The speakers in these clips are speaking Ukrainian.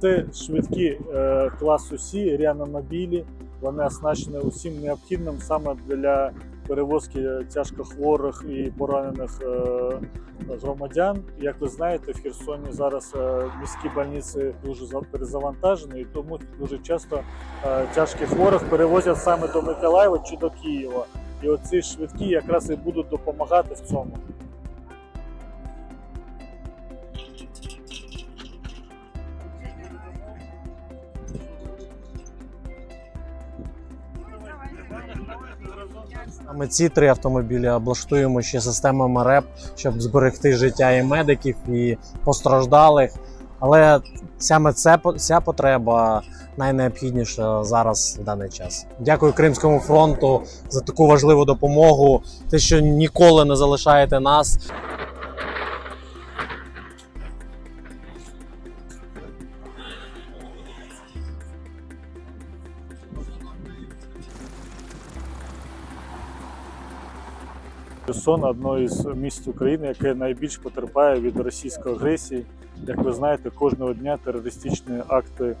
Це швидкі е, класу Сі, реанімобілі. Вони оснащені усім необхідним саме для перевозки тяжкохворих і поранених е, громадян. Як ви знаєте, в Херсоні зараз е, міські больниці дуже перезавантажені, і тому дуже часто тяжких хворих перевозять саме до Миколаєва чи до Києва. І оці швидкі якраз і будуть допомагати в цьому. Саме ці три автомобілі облаштуємо ще системами РЕП, щоб зберегти життя і медиків, і постраждалих. Але саме це ця потреба найнеобхідніша зараз в даний час. Дякую Кримському фронту за таку важливу допомогу. Те, що ніколи не залишаєте нас. Херсон одно із місць України, яке найбільш потерпає від російської агресії. Як ви знаєте, кожного дня терористичні акти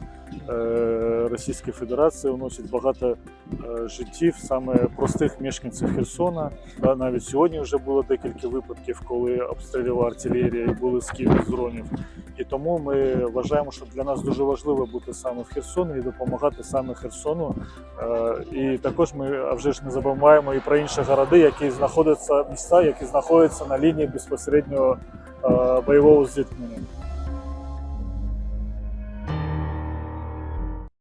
е, Російської Федерації уносять багато е, життів саме простих мешканців Херсона. Навіть сьогодні вже було декілька випадків, коли обстрілювала артилерія і були скиди з дронів. І тому ми вважаємо, що для нас дуже важливо бути саме в Херсоні і допомагати саме Херсону. Е, І також ми а вже ж не забуваємо і про інші городи, які знаходяться міста, які знаходяться на лінії безпосереднього е, бойового зіткнення.